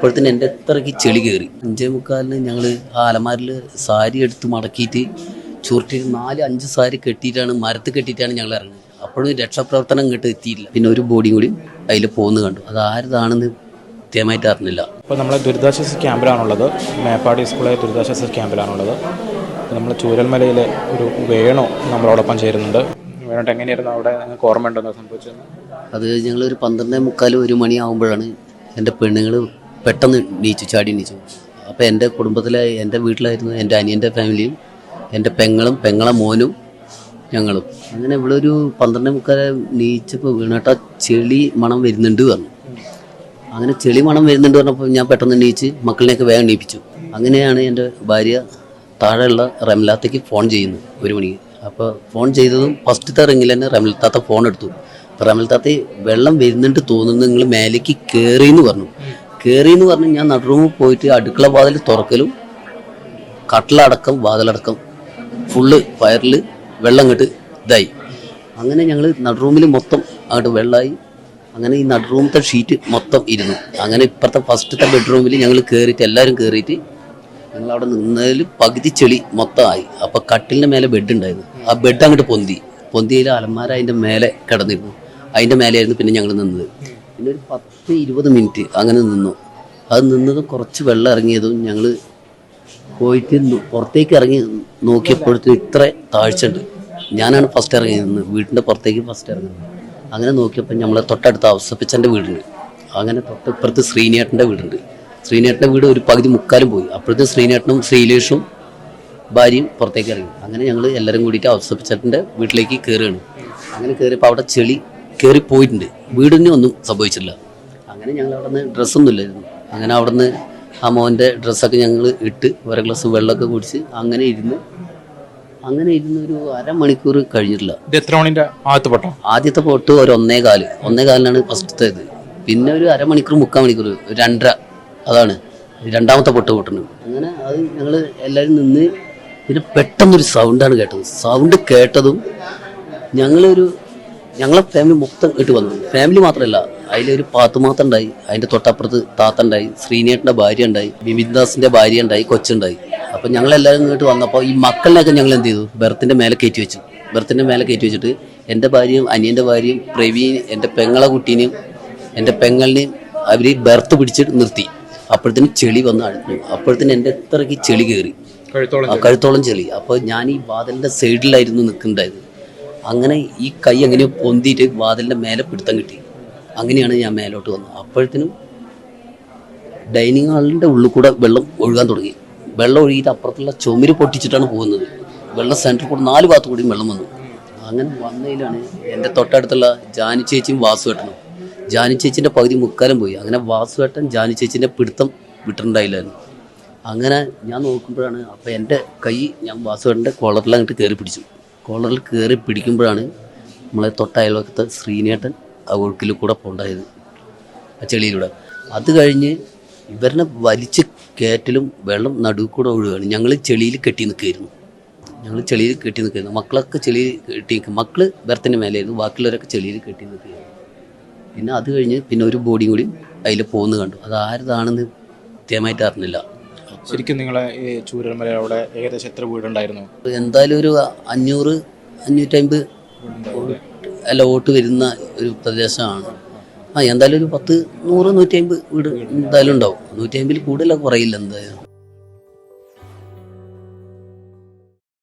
അപ്പോഴത്തേന് എന്റെ അത്രയ്ക്ക് ചെളി കയറി. അഞ്ചേ മുക്കാലിന് ഞങ്ങൾ ആ അലമാരിൽ സാരി എടുത്ത് മടക്കിയിട്ട് ചുരുട്ടി നാല് അഞ്ച് സാരി കെട്ടിയിട്ടാണ് മരത്ത് കെട്ടിയിട്ടാണ് ഞങ്ങൾ ഇറങ്ങുന്നത്. അപ്പോഴും രക്ഷാപ്രവർത്തനം ഇങ്ങോട്ട് എത്തിയില്ല പിന്നെ ഒരു ബോഡിയും കൂടി അതിൽ പോകുന്ന കണ്ടു. അത് ആരതാണെന്ന് കൃത്യമായിട്ട് അറിഞ്ഞില്ല. ഇപ്പോൾ നമ്മൾ ദുരിതാശ്വാസ ക്യാമ്പിലാണുള്ളത്. മേപ്പാടി സ്കൂളിലെ ദുരിതാശ്വാസ ക്യാമ്പിലാണുള്ളത്. നമ്മൾ ചൂരൽമലയിലെ ഒരു വേണു നമ്മളോടൊപ്പം ചേരുന്നുണ്ട്. വേണോട്ട് എങ്ങനെയായിരുന്നു അവിടെ നിങ്ങൾക്ക് ഓർമ്മയുണ്ടെന്ന് സംഭവിച്ചത് അത് ഞങ്ങളൊരു പന്ത്രണ്ടേ മുക്കാൽ ഒരു മണിയാകുമ്പോഴാണ് എന്റെ പെണ്ണുങ്ങൾ പെട്ടെന്ന് നീച്ചു ചാടി നീച്ചു. അപ്പോൾ എന്റെ കുടുംബത്തിലെ എന്റെ വീട്ടിലായിരുന്നു എന്റെ അനിയന്റെ ഫാമിലിയും എന്റെ പെങ്ങളും പെങ്ങളെ മോനും ഞങ്ങളും. അങ്ങനെ ഇവിടെ ഒരു പന്ത്രണ്ട് മുക്കാൽ നീച്ചപ്പോൾ വീണട്ട ചെളി മണം വരുന്നുണ്ട് പറഞ്ഞു. അങ്ങനെ ചെളി മണം വരുന്നുണ്ട് പറഞ്ഞപ്പോൾ ഞാൻ പെട്ടെന്ന് നീച്ച് മക്കളിനെയൊക്കെ വേഗം നീപ്പിച്ചു അങ്ങനെയാണ് എന്റെ ഭാര്യ താഴെയുള്ള റംലാത്തേക്ക് ഫോൺ ചെയ്യുന്നത് ഒരു മണിക്ക്. അപ്പോൾ ഫോൺ ചെയ്തതും ഫസ്റ്റത്തെ റിങ്ങിൽ തന്നെ റംലത്താത്ത ഫോൺ എടുത്തു. റംലത്താത്ത വെള്ളം വരുന്നുണ്ട് തോന്നുന്നു നിങ്ങൾ മേലേക്ക് കയറി എന്ന് പറഞ്ഞു. കയറി എന്ന് പറഞ്ഞ് ഞാൻ നടുറൂമിൽ പോയിട്ട് അടുക്കള വാതിൽ തുറക്കലും കട്ടിലടക്കം വാതിലടക്കം ഫുള്ള് ഫയറിൽ വെള്ളം ഇങ്ങോട്ട് ഇതായി. അങ്ങനെ ഞങ്ങൾ നടുറൂമിൽ മൊത്തം അങ്ങോട്ട് വെള്ളമായി അങ്ങനെ ഈ നടുറൂമത്തെ ഷീറ്റ് മൊത്തം ഇരുന്നു. അങ്ങനെ ഇപ്പുറത്തെ ഫസ്റ്റത്തെ ബെഡ്റൂമിൽ ഞങ്ങൾ കയറിയിട്ട് എല്ലാവരും കയറിയിട്ട് ഞങ്ങൾ അവിടെ നിന്നതിൽ പകുതി ചെളി മൊത്തമായി അപ്പോൾ കട്ടിലിന്റെ മേലെ ബെഡ് ഉണ്ടായിരുന്നു. ആ ബെഡ് അങ്ങോട്ട് പൊന്തി. പൊന്തിയിൽ അലമാര അതിന്റെ മേലെ കിടന്നിരുന്നു. അതിന്റെ മേലെയായിരുന്നു പിന്നെ ഞങ്ങൾ നിന്നത്. പിന്നെ ഒരു പത്ത് ഇരുപത് മിനിറ്റ് അങ്ങനെ നിന്നു. അത് നിന്നതും കുറച്ച് വെള്ളം ഇറങ്ങിയതും ഞങ്ങൾ പോയിട്ട് പുറത്തേക്ക് ഇറങ്ങി നോക്കിയപ്പോഴത്തേക്കും ഇത്ര താഴ്ച ഉണ്ട്. ഞാനാണ് ഫസ്റ്റ് ഇറങ്ങി ഇറങ്ങിയത് വീടിന്റെ പുറത്തേക്ക് ഫസ്റ്റ് ഇറങ്ങുന്നത് അങ്ങനെ നോക്കിയപ്പോൾ നമ്മളെ തൊട്ടടുത്ത ഔസപ്പിച്ചന്റെ വീടുണ്ട്. അങ്ങനെ തൊട്ടപ്പുറത്ത് ശ്രീനേട്ടന്റെ വീടുണ്ട്. ശ്രീനേട്ടന്റെ വീട് ഒരു പകുതി മുക്കാലും പോയി. അപ്പോഴത്തെ ശ്രീനേട്ടനും ശ്രീലേഷും ഭാര്യയും പുറത്തേക്ക് ഇറങ്ങി. അങ്ങനെ ഞങ്ങൾ എല്ലാവരും കൂടിയിട്ട് ഔസപ്പിച്ചേട്ടന്റെ വീട്ടിലേക്ക് കയറുകയാണ് അങ്ങനെ കയറിയപ്പോൾ അവിടെ ചെളി കയറി പോയിട്ടുണ്ട് വീടിന് ഒന്നും സംഭവിച്ചില്ല. അങ്ങനെ ഞങ്ങൾ അവിടെ നിന്ന് ഡ്രസ്സൊന്നും ഇല്ലായിരുന്നു അങ്ങനെ അവിടെ നിന്ന് ആ മോന്റെ ഡ്രസ്സൊക്കെ ഞങ്ങൾ ഇട്ട് ഒരു ഗ്ലാസ് വെള്ളമൊക്കെ കുടിച്ച് അങ്ങനെ ഇരുന്ന് അങ്ങനെ ഇരുന്ന് ഒരു അരമണിക്കൂർ കഴിഞ്ഞിട്ടില്ല. ഇത് എത്ര ആദ്യത്തെ പൊട്ടം? ആദ്യത്തെ പൊട്ട് ഒരു ഒന്നേ കാൽ. ഒന്നേ കാലിനാണ് ഫസ്റ്റത്തേത് പിന്നെ ഒരു അരമണിക്കൂർ മുക്കാൽ മണിക്കൂർ രണ്ടര. അതാണ് രണ്ടാമത്തെ പൊട്ട് പൊട്ടണം. അങ്ങനെ അത് ഞങ്ങൾ എല്ലാവരും നിന്ന് പിന്നെ പെട്ടെന്നൊരു സൗണ്ടാണ് കേട്ടത്. സൗണ്ട് കേട്ടതും ഞങ്ങളൊരു ഞങ്ങളെ ഫാമിലി മൊത്തം ഇട്ട് വന്നു. ഫാമിലി മാത്രമല്ല അതിലൊരു പാത്തുമാത്ത ഉണ്ടായി. അതിന്റെ തൊട്ടപ്പുറത്ത് താത്ത ഉണ്ടായി ശ്രീനേട്ടന്റെ ഭാര്യ ഉണ്ടായി ബിബിൻദാസിന്റെ ഭാര്യ ഉണ്ടായി കൊച്ചുണ്ടായി അപ്പൊ ഞങ്ങൾ എല്ലാവരും ഇങ്ങോട്ട് വന്നപ്പോൾ ഈ മക്കളിനെയൊക്കെ ഞങ്ങൾ എന്ത് ചെയ്തു? ബെർത്തിന്റെ മേലെ കയറ്റി വെച്ചു. ബെർത്തിന്റെ മേലെ കയറ്റി വെച്ചിട്ട് എന്റെ ഭാര്യയും അനിയന്റെ ഭാര്യയും പ്രവീൺ എന്റെ പെങ്ങളെ കുട്ടീനെയും എന്റെ പെങ്ങളിനെയും അവർ ബെർത്ത് പിടിച്ചിട്ട് നിർത്തി. അപ്പോഴത്തേനും ചെളി വന്ന് അഴുത്തു. അപ്പോഴത്തേനും എന്റെ എത്രയ്ക്ക് ചെളി കയറി കഴുത്തോളം ചെളി. അപ്പോൾ ഞാൻ ഈ വാതിലിന്റെ സൈഡിലായിരുന്നു നിൽക്കുന്നുണ്ടായത് അങ്ങനെ ഈ കൈ എങ്ങനെയോ പൊന്തിയിട്ട് വാതിലിന്റെ മേലെ പിടുത്തം കിട്ടി. അങ്ങനെയാണ് ഞാൻ മേലോട്ട് വന്നത്. അപ്പോഴത്തേനും ഡൈനിങ് ഹാളിന്റെ ഉള്ളിൽ കൂടെ വെള്ളം ഒഴുകാൻ തുടങ്ങി. വെള്ളം ഒഴുകിയിട്ട് അപ്പുറത്തുള്ള ചുമര് പൊട്ടിച്ചിട്ടാണ് പോകുന്നത്. വെള്ളം സെന്ററിൽ കൂടെ നാല് ഭാഗത്തു കൂടി വെള്ളം വന്നു. അങ്ങനെ വന്നതിലാണ് എന്റെ തൊട്ടടുത്തുള്ള ജാനി ചേച്ചിയും വാസുവേട്ടനും. ജാനി ചേച്ചിന്റെ പകുതി മുക്കാലം പോയി. അങ്ങനെ വാസുവേട്ടൻ ജാനി ചേച്ചിന്റെ പിടുത്തം വിട്ടിട്ടുണ്ടായില്ലായിരുന്നു. അങ്ങനെ ഞാൻ നോക്കുമ്പോഴാണ് അപ്പോൾ എന്റെ കൈ ഞാൻ വാസുവേട്ടന്റെ കോളറിൽ അങ്ങോട്ട് കയറി പിടിച്ചു. കോളറിൽ കയറി പിടിക്കുമ്പോഴാണ് നമ്മളെ തൊട്ട അയൽവക്കത്തെ ശ്രീനേട്ടൻ ആ ഒഴുക്കിൽ കൂടെ പോണ്ടായത് ആ ചെളിയിലൂടെ. അത് കഴിഞ്ഞ് ഇവരിനെ വലിച്ച് കയറ്റലും വെള്ളം നടുവിൽ കൂടെ ഒഴുകുകയാണ് ഞങ്ങൾ ചെളിയിൽ കെട്ടി നിൽക്കുകയായിരുന്നു. ഞങ്ങൾ ചെളിയിൽ കെട്ടി നിൽക്കുന്നു മക്കളൊക്കെ ചെളിയിൽ കെട്ടി നിൽക്കും. മക്കൾ വെറുത്തിന്റെ മേലെയായിരുന്നു. ബാക്കിയുള്ളവരൊക്കെ ചെളിയിൽ കെട്ടി നിൽക്കുകയായിരുന്നു. പിന്നെ അത് കഴിഞ്ഞ് പിന്നെ ഒരു ബോഡിയും കൂടി അതിൽ പോകുന്നത് കണ്ടു. അത് ആരതാണെന്ന് കൃത്യമായിട്ട് അറിഞ്ഞില്ല. ശരിക്കും നിങ്ങളെ ഈ ചൂരൽമല അവിടെ ഏകദേശം എത്ര വീടുണ്ടായിരുന്നു? എന്തായാലും ഒരു അഞ്ഞൂറ് അഞ്ഞൂറ്റമ്പത് അല്ല? വോട്ട് വരുന്ന ഒരു പ്രദേശമാണ്. ആ എന്തായാലും ഒരു പത്ത് നൂറ് നൂറ്റി അമ്പത് വീട് എന്തായാലും ഉണ്ടാവും. നൂറ്റി അമ്പതിൽ കൂടുതലൊക്കെ കുറയില്ല എന്തായാലും.